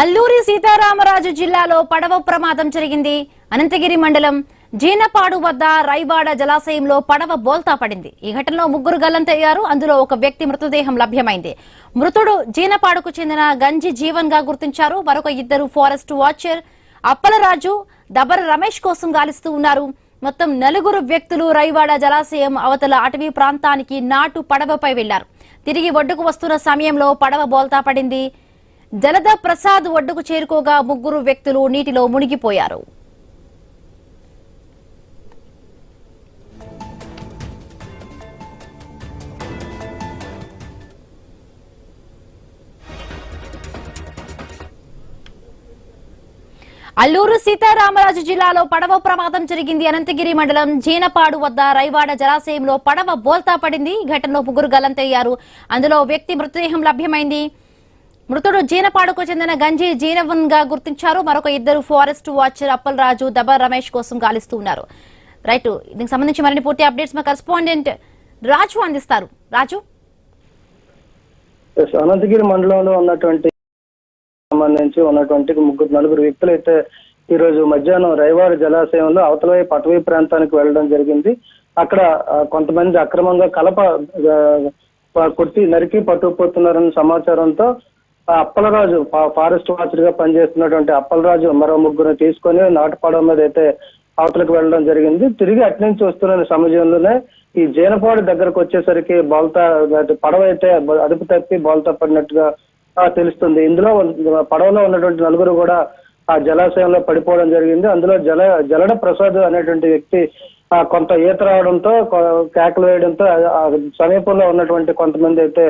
అల్లూరి సీతారామరాజు జిల్లాలో పడవ ప్రమాదం జరిగింది. అనంతగిరి మండలం జీనపాడు వద్ద రైవాడ జలాశయంలో పడవ బోల్తా పడింది. ఈ ఘటనలో ముగ్గురు గల్లంతయ్యారు. అందులో ఒక వ్యక్తి మృతదేహం లభ్యమైంది. మృతుడు జీనపాడుకు చెందిన గంజి జీవన్గా గుర్తించారు. మరొక ఇద్దరు ఫారెస్ట్ వాచర్ అప్పలరాజు దబర రమేష్ కోసం గాలిస్తూ ఉన్నారు. మొత్తం నలుగురు వ్యక్తులు రైవాడ జలాశయం అవతల అటవీ ప్రాంతానికి నాటు పడవపై వెళ్ళారు. తిరిగి ఒడ్డుకు వస్తున్న సమయంలో పడవ బోల్తా పడింది. జలద ప్రసాద్ ఒడ్డుకు చేరుకోగా ముగ్గురు వ్యక్తులు నీటిలో మునిగిపోయారు. అల్లూరు సీతారామరాజు జిల్లాలో పడవ ప్రమాదం జరిగింది. అనంతగిరి మండలం జీనపాడు వద్ద రైవాడ జలాశయంలో పడవ బోల్తా పడింది. ఘటనలో ముగ్గురు గలంతయ్యారు. అందులో వ్యక్తి మృతదేహం లభ్యమైంది. మృతుడు జీనపాడుకు చెందిన గంజి జీనవన్గా గుర్తించారు. మరొక ఇద్దరు ఫారెస్ట్ వాచర్ అప్పలరాజు దబర్ రమేష్ కోసం గాలిస్తూ ఉన్నారు. రైట్ దీనికి సంబంధించి మరిన్ని పూర్తి అప్డేట్స్ మా కరెస్పాండెంట్ రాజు అందిస్తారు. రాజు? అనంతగిరి మండలంలో ఉన్నటువంటి సంబంధించి ఉన్నటువంటి ముగ్గురు నలుగురు వ్యక్తులు అయితే ఈ రోజు మధ్యాహ్నం రైవారి జలాశయంలో అవతల వైపు అటవీ ప్రాంతానికి వెళ్ళడం జరిగింది. అక్కడ కొంతమంది అక్రమంగా కలప కొట్టి నరికి పట్టుకుపోతున్నారన్న సమాచారంతో అప్పలరాజు ఫారెస్ట్ వాచర్గా పనిచేస్తున్నటువంటి అప్పలరాజు మరో ముగ్గురు తీసుకొని నాటుపాడం మీద అయితే అవతలకు వెళ్ళడం జరిగింది. తిరిగి అటు నుంచి వస్తున్న సమయంలోనే ఈ జేనపాడు దగ్గరకు వచ్చేసరికి బోల్తా పడవ అయితే అదుపు తప్పి బోల్తా పడినట్టుగా తెలుస్తుంది. ఇందులో పడవలో ఉన్నటువంటి నలుగురు కూడా ఆ జలాశయంలో పడిపోవడం జరిగింది. అందులో జల జలడ ప్రసాద్ అనేటువంటి వ్యక్తి ఆ, కొంత ఈత రావడంతో కేకలు వేయడంతో సమీపంలో ఉన్నటువంటి కొంతమంది అయితే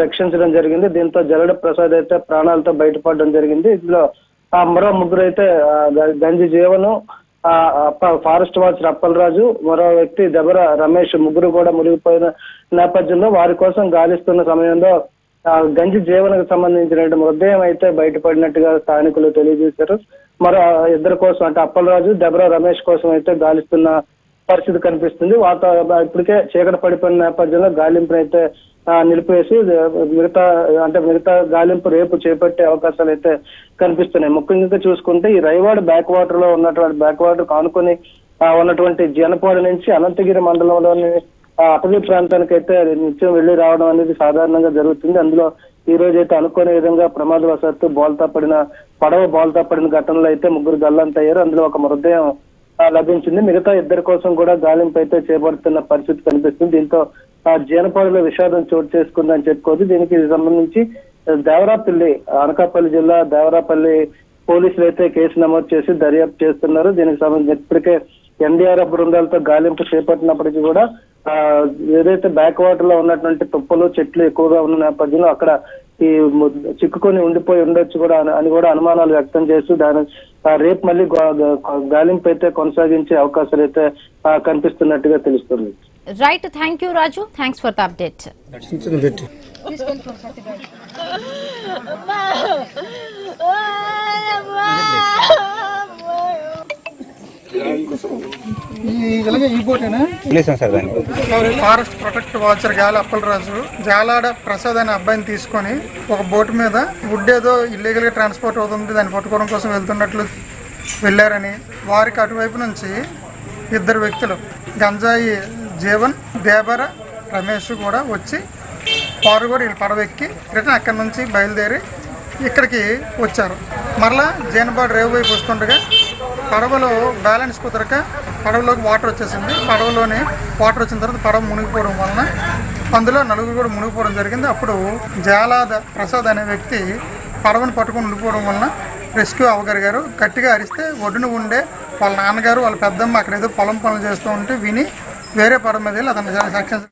రక్షించడం జరిగింది. దీంతో జలడ ప్రసాద్ అయితే ప్రాణాలతో బయటపడడం జరిగింది. ఇందులో ఆ మరో ముగ్గురు అయితే గంజి జీవను ఆ, అప్ప ఫారెస్ట్ వాచ్ అప్పలరాజు మరో వ్యక్తి దెబర రమేష్ ముగ్గురు కూడా మునిగిపోయిన నేపథ్యంలో వారి కోసం గాలిస్తున్న సమయంలో ఆ, గంజి జీవనకు సంబంధించిన మృతదేహం అయితే బయటపడినట్టుగా స్థానికులు తెలియజేశారు. మరో ఇద్దరు కోసం అంటే అప్పలరాజు దెబర రమేష్ కోసం అయితే గాలిస్తున్న పరిస్థితి కనిపిస్తుంది. వాతావరణ ఇప్పటికే చీకటి పడిపోయిన నేపథ్యంలో గాలింపును అయితే నిలిపివేసి మిగతా అంటే మిగతా గాలింపు రేపు చేపట్టే అవకాశాలు అయితే కనిపిస్తున్నాయి. ముఖ్యంగా చూసుకుంటే ఈ రైవాడ్ బ్యాక్ వాటర్లో ఉన్నటువంటి బ్యాక్ వాటర్ కానుకొని ఉన్నటువంటి జనపాడు నుంచి అనంతగిరి మండలంలోని అటవీ ప్రాంతానికి అయితే నిత్యం వెళ్ళి రావడం అనేది సాధారణంగా జరుగుతుంది. అందులో ఈ రోజు అయితే అనుకోని విధంగా ప్రమాదవశాత్తు బోల్తా పడిన పడవ బోల్తా పడిన ఘటనలో అయితే ముగ్గురు గల్లంతయ్యారు. అందులో ఒక మృతదేహం లభించింది. మిగతా ఇద్దరి కోసం కూడా గాలింపు అయితే చేపడుతున్న పరిస్థితి కనిపిస్తుంది. దీంతో ఆ జీనపాడులో విషాదం చోటు చేసుకుందని చెప్పుకోవచ్చు. దీనికి సంబంధించి దేవరాపల్లి అనకాపల్లి జిల్లా దేవరాపల్లి పోలీసులు అయితే కేసు నమోదు చేసి దర్యాప్తు చేస్తున్నారు. దీనికి సంబంధించి ఇప్పటికే ఎన్డీఆర్ఎఫ్ బృందాలతో గాలింపు చేపట్టినప్పటికీ కూడా ఆ, ఏదైతే బ్యాక్ వాటర్లో ఉన్నటువంటి తుప్పలు చెట్లు ఎక్కువగా ఉన్న నేపథ్యంలో అక్కడ ఈ చిక్కుకొని ఉండిపోయి ఉండొచ్చు కూడా అని- కూడా అనుమానాలు వ్యక్తం చేస్తూ దాని రేపు మళ్ళీ గాలింపు అయితే కొనసాగించే అవకాశాలు అయితే కనిపిస్తున్నట్టుగా తెలుస్తుంది. Right thank you Raju thanks for the update రక్షించని forest protect watcher గాలి అప్పలరాజు జాలాడ ప్రసాద్ అనే అబ్బాయిని తీసుకొని ఒక బోట్ మీద వుడ్ ఏదో ఇల్లీగల్గా ట్రాన్స్పోర్ట్ అవుతుంది దాన్ని పట్టుకోవడం కోసం వెళ్తున్నట్లు వెళ్ళారని వారికి అటువైపు నుంచి ఇద్దరు వ్యక్తులు గంజాయి జీవన్ దేవర రమేష్ కూడా వచ్చి వారు కూడా వీళ్ళు పడవ ఎక్కి రిటర్న్ అక్కడి నుంచి బయలుదేరి ఇక్కడికి వచ్చారు. మరలా జైనబాడ్ రేవు వైపు వస్తుండగా పడవలో బ్యాలెన్స్ కుదరక పడవలోకి వాటర్ వచ్చేసింది. పడవలోనే వాటర్ వచ్చిన తర్వాత పడవ మునిగిపోవడం వలన అందులో నలుగురు కూడా మునిగిపోవడం జరిగింది. అప్పుడు జాలాద ప్రసాద్ అనే వ్యక్తి పడవను పట్టుకొని ఉండిపోవడం వలన రెస్క్యూ అవ్వగలిగారు. గట్టిగా అరిస్తే ఒడ్డున ఉండే వాళ్ళ నాన్నగారు వాళ్ళ పెద్దమ్మ అక్కడ ఏదో పొలం పనులు చేస్తూ ఉంటే విని వేరే పడవ మీద వెళ్ళి అతను సక్సెస్